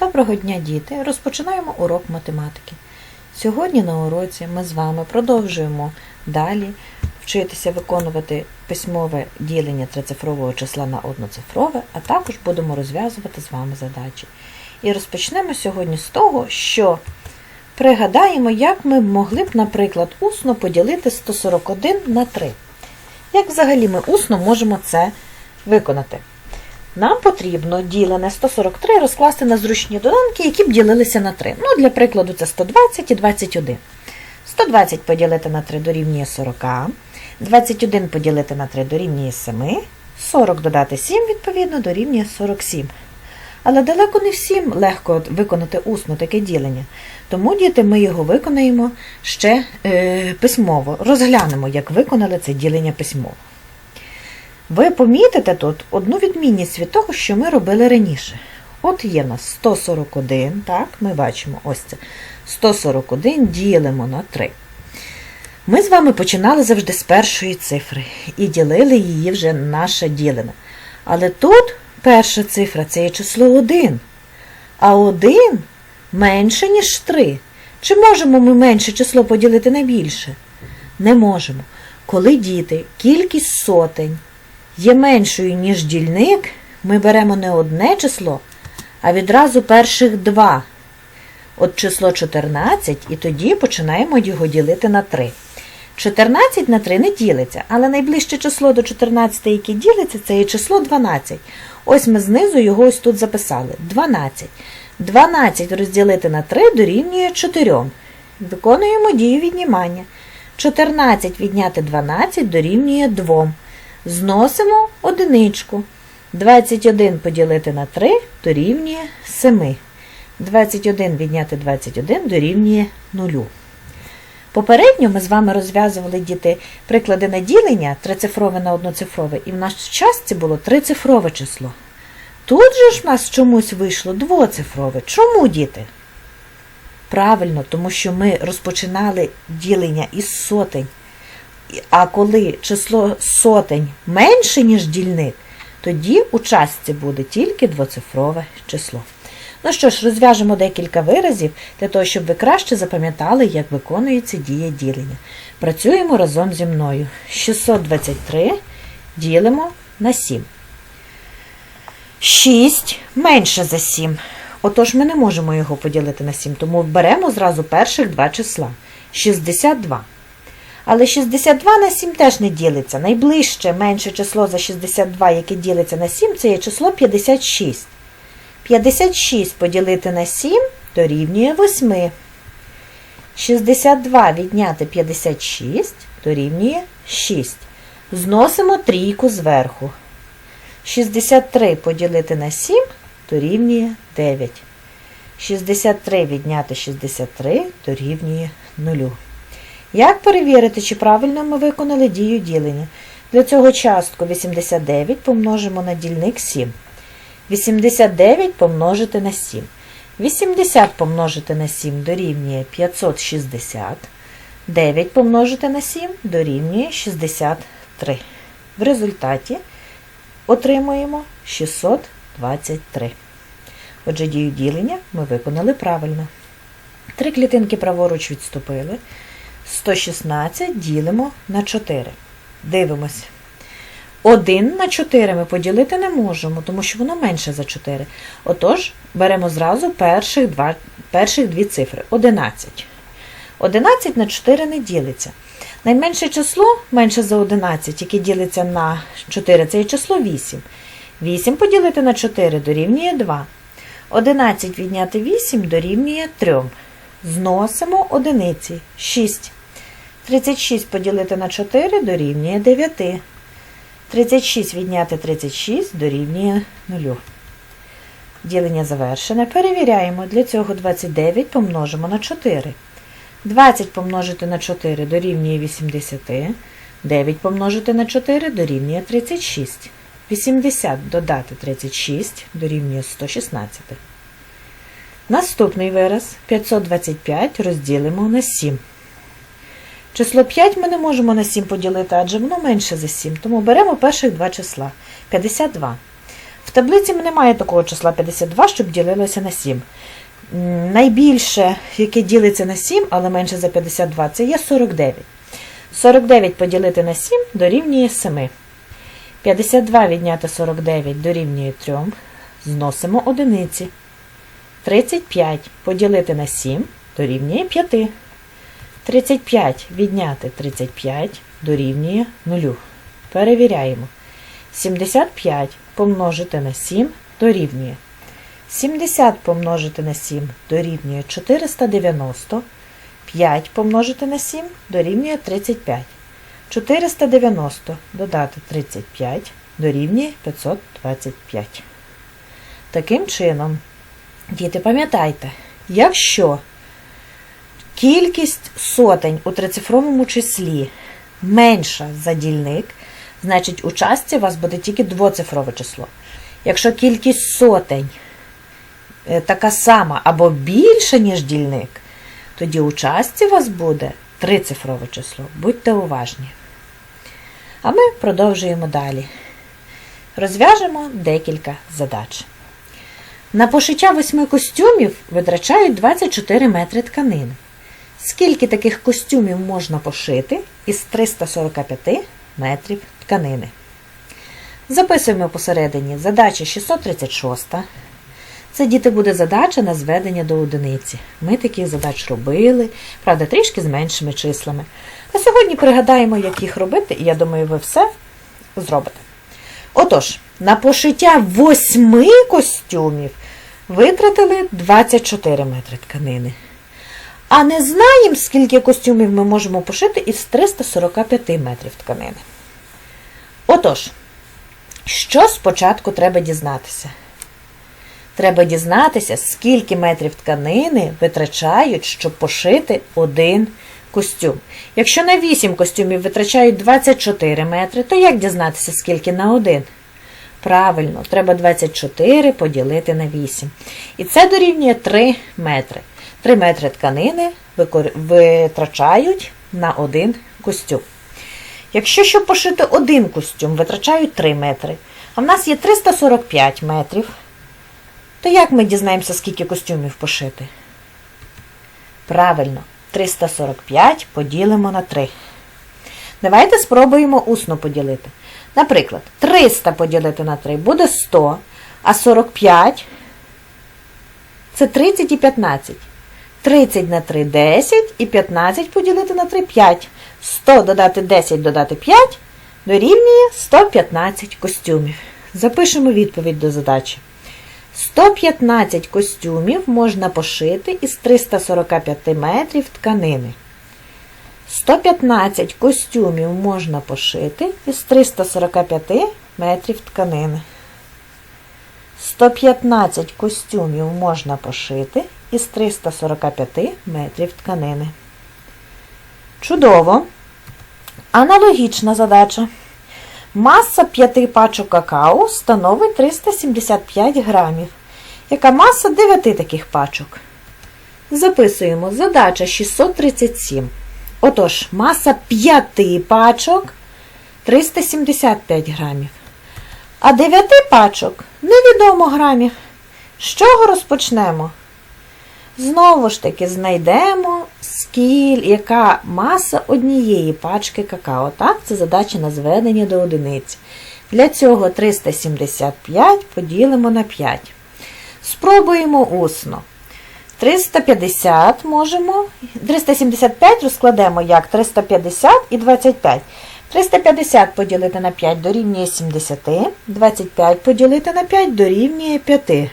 Доброго дня, діти! Розпочинаємо урок математики. Сьогодні на уроці ми з вами продовжуємо далі вчитися виконувати письмове ділення трицифрового числа на одноцифрове, а також будемо розв'язувати з вами задачі. І розпочнемо сьогодні з того, що пригадаємо, як ми могли б, наприклад, усно поділити 141 на 3. Як взагалі ми усно можемо це виконати? Нам потрібно ділене 143 розкласти на зручні доданки, які б ділилися на 3. Ну, для прикладу, це 120 і 21. 120 поділити на 3 дорівнює 40. 21 поділити на 3 дорівнює 7. 40 додати 7, відповідно, дорівнює 47. Але далеко не всім легко виконати усно таке ділення. Тому, діти, ми його виконаємо ще е, письмово. Розглянемо, як виконали це ділення письмово. Ви помітите тут одну відмінність від того, що ми робили раніше. От є нас 141, так, ми бачимо ось це. 141 ділимо на 3. Ми з вами починали завжди з першої цифри і ділили її вже на наше ділене. Але тут перша цифра це є число 1. А 1 менше, ніж 3. Чи можемо ми менше число поділити на більше? Не можемо. Коли діти, кількість сотень є меншою, ніж дільник, ми беремо не одне число, а відразу перших два. От число 14, і тоді починаємо його ділити на 3. 14 на 3 не ділиться, але найближче число до 14, яке ділиться, це є число 12. Ось ми знизу його ось тут записали. 12. 12 розділити на 3 дорівнює 4. Виконуємо дію віднімання. 14 відняти 12 дорівнює 2. Зносимо одиничку. 21 поділити на 3 дорівнює 7. 21 відняти 21 дорівнює 0. Попередньо ми з вами розв'язували діти приклади на ділення трицифрове на одноцифрове, і в наш час це було трицифрове число. Тут же ж в нас чомусь вийшло двоцифрове. Чому, діти? Правильно, тому що ми розпочинали ділення із сотень. А коли число сотень менше, ніж дільник, тоді у частці буде тільки двоцифрове число. Ну що ж, розв'яжемо декілька виразів для того, щоб ви краще запам'ятали, як виконується дія ділення. Працюємо разом зі мною. 623 ділимо на 7. 6 менше за 7. Отож, ми не можемо його поділити на 7, тому беремо зразу перших два числа. 62. Але 62 на 7 теж не ділиться. Найближче менше число за 62, яке ділиться на 7, це є число 56. 56 поділити на 7 дорівнює 8. 62 відняти 56 дорівнює 6. Зносимо трійку зверху. 63 поділити на 7 дорівнює 9. 63 відняти 63 дорівнює 0. Як перевірити, чи правильно ми виконали дію ділення? Для цього частку 89 помножимо на дільник 7. 89 помножити на 7. 80 помножити на 7 дорівнює 560. 9 помножити на 7 дорівнює 63. В результаті отримуємо 623. Отже, дію ділення ми виконали правильно. Три клітинки праворуч відступили. 116 ділимо на 4. Дивимось. 1 на 4 ми поділити не можемо, тому що воно менше за 4. Отож, беремо зразу перших, два, перших дві цифри 11. 11 на 4 не ділиться. Найменше число менше за 11, яке ділиться на 4, це є число 8. 8 поділити на 4 дорівнює 2. 11 відняти 8 дорівнює 3. Зносимо одиниці 6. 36 поділити на 4 дорівнює 9. 36 відняти 36 дорівнює 0. Ділення завершене. Перевіряємо. Для цього 29 помножимо на 4. 20 помножити на 4 дорівнює 80. 9 помножити на 4 дорівнює 36. 80 додати 36 дорівнює 116. Наступний вираз 525 розділимо на 7. Число 5 ми не можемо на 7 поділити, адже воно менше за 7. Тому беремо перших два числа. 52. В таблиці немає такого числа 52, щоб ділилося на 7. Найбільше, яке ділиться на 7, але менше за 52, це є 49. 49 поділити на 7 дорівнює 7. 52 відняти 49 дорівнює 3. Зносимо одиниці. 35 поділити на 7 дорівнює 5. 35 відняти 35 дорівнює 0. Перевіряємо. 75 помножити на 7 дорівнює. 70 помножити на 7 дорівнює 490. 5 помножити на 7 дорівнює 35. 490 додати 35 дорівнює 525. Таким чином, діти, пам'ятайте, якщо кількість сотень у трицифровому числі менша за дільник, значить у частці у вас буде тільки двоцифрове число. Якщо кількість сотень е, така сама або більша, ніж дільник, тоді у частці у вас буде трицифрове число. Будьте уважні. А ми продовжуємо далі. Розв'яжемо декілька задач. На пошиття восьми костюмів витрачають 24 метри тканини. Скільки таких костюмів можна пошити із 345 метрів тканини? Записуємо посередині задача 636. Це діти буде задача на зведення до одиниці. Ми таких задач робили, правда, трішки з меншими числами. А сьогодні пригадаємо, як їх робити, і я думаю, ви все зробите. Отож, на пошиття восьми костюмів витратили 24 метри тканини. А не знаємо, скільки костюмів ми можемо пошити із 345 метрів тканини. Отож, що спочатку треба дізнатися? Треба дізнатися, скільки метрів тканини витрачають, щоб пошити один костюм. Якщо на 8 костюмів витрачають 24 метри, то як дізнатися, скільки на один? Правильно, треба 24 поділити на 8. І це дорівнює 3 метри. 3 метри тканини витрачають на один костюм. Якщо щоб пошити один костюм, витрачають 3 метри, а в нас є 345 метрів, то як ми дізнаємося, скільки костюмів пошити? Правильно, 345 поділимо на 3. Давайте спробуємо усно поділити. Наприклад, 300 поділити на 3 буде 100, а 45 це 30 і 15. 30 на 3 10 і 15 поділити на 3 5. 100 додати 10 додати 5 дорівнює 115 костюмів. Запишемо відповідь до задачі. 115 костюмів можна пошити із 345 метрів тканини. 115 костюмів можна пошити із 345 метрів тканини. 115 костюмів можна пошити із 345 метрів тканини. Чудово! Аналогічна задача. Маса 5 пачок какао становить 375 грамів. Яка маса 9 таких пачок? Записуємо задача 637. Отож, маса 5 пачок 375 грамів. А 9 пачок невідомо грамів. З чого розпочнемо? Знову ж таки, знайдемо, скіль, яка маса однієї пачки какао. Так, це задача на зведення до одиниці. Для цього 375 поділимо на 5. Спробуємо усно. 350 можемо. 375 розкладемо як 350 і 25. 350 поділити на 5 дорівнює 70. 25 поділити на 5 дорівнює 5.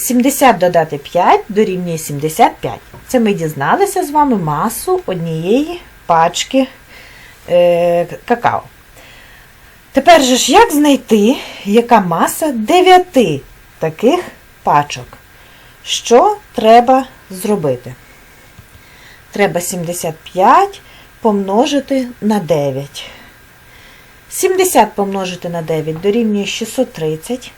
70 додати 5 дорівнює 75. Це ми дізналися з вами масу однієї пачки е, какао. Тепер же ж як знайти, яка маса 9 таких пачок? Що треба зробити? Треба 75 помножити на 9. 70 помножити на 9 дорівнює 630.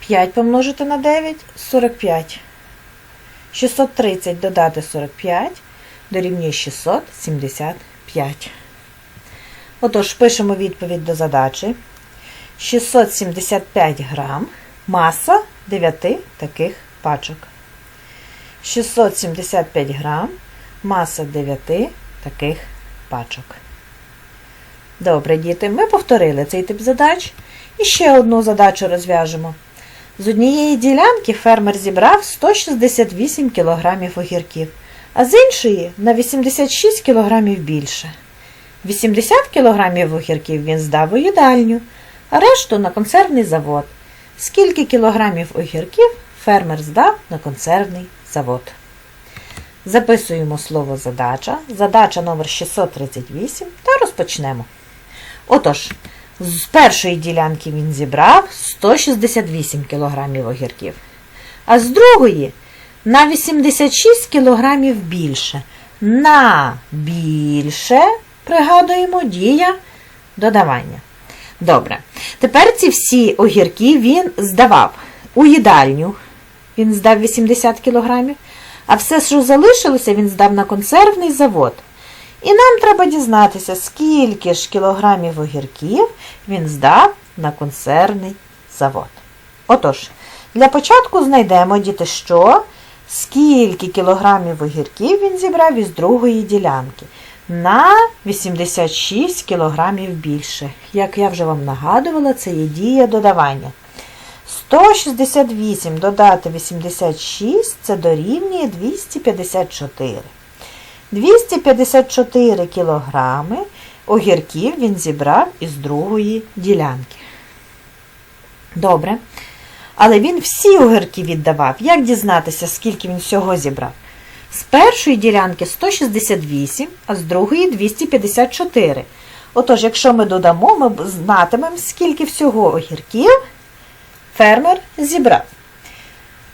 5 помножити на 9 45. 630 додати 45 дорівнює 675. Отож, пишемо відповідь до задачі. 675 грам, маса 9 таких пачок. 675 грам, маса 9 таких пачок. Добре, діти, ми повторили цей тип задач. І ще одну задачу розв'яжемо. З однієї ділянки фермер зібрав 168 кг огірків, а з іншої на 86 кг більше. 80 кг огірків він здав у їдальню, а решту на консервний завод. Скільки кілограмів огірків фермер здав на консервний завод? Записуємо слово задача, задача номер 638 та розпочнемо. Отож, з першої ділянки він зібрав 168 кг огірків, а з другої на 86 кг більше. На більше, пригадуємо, дія додавання. Добре. Тепер ці всі огірки він здавав у їдальню. Він здав 80 кг, а все, що залишилося, він здав на консервний завод. І нам треба дізнатися, скільки ж кілограмів огірків він здав на консервний завод. Отож, для початку знайдемо діти, що, скільки кілограмів огірків він зібрав із другої ділянки. На 86 кілограмів більше. Як я вже вам нагадувала, це є дія додавання. 168 додати 86 це дорівнює 254. 254 кілограми огірків він зібрав із другої ділянки. Добре. Але він всі огірки віддавав. Як дізнатися, скільки він всього зібрав? З першої ділянки 168, а з другої 254. Отож, якщо ми додамо, ми знатимемо, скільки всього огірків фермер зібрав.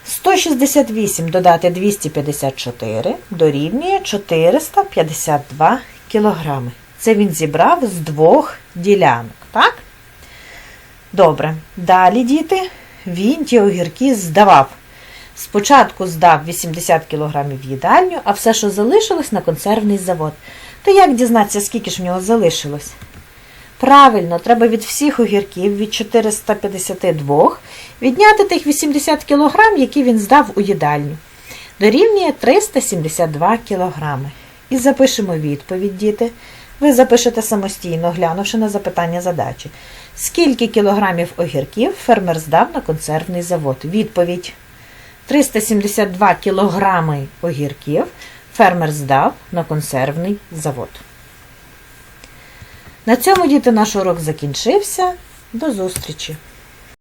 168 додати 254 дорівнює 452 кілограми. Це він зібрав з двох ділянок, так? Добре. Далі, діти, він ті огірки здавав. Спочатку здав 80 кг в їдальню, а все, що залишилось, на консервний завод. То як дізнатися, скільки ж в нього залишилось? Правильно, треба від всіх огірків від 452 відняти тих 80 кг, які він здав у їдальню. Дорівнює 372 кг. І запишемо відповідь, діти. Ви запишете самостійно, глянувши на запитання задачі. Скільки кілограмів огірків фермер здав на консервний завод? Відповідь. 372 кілограми огірків фермер здав на консервний завод. На цьому, діти, наш урок закінчився. До зустрічі!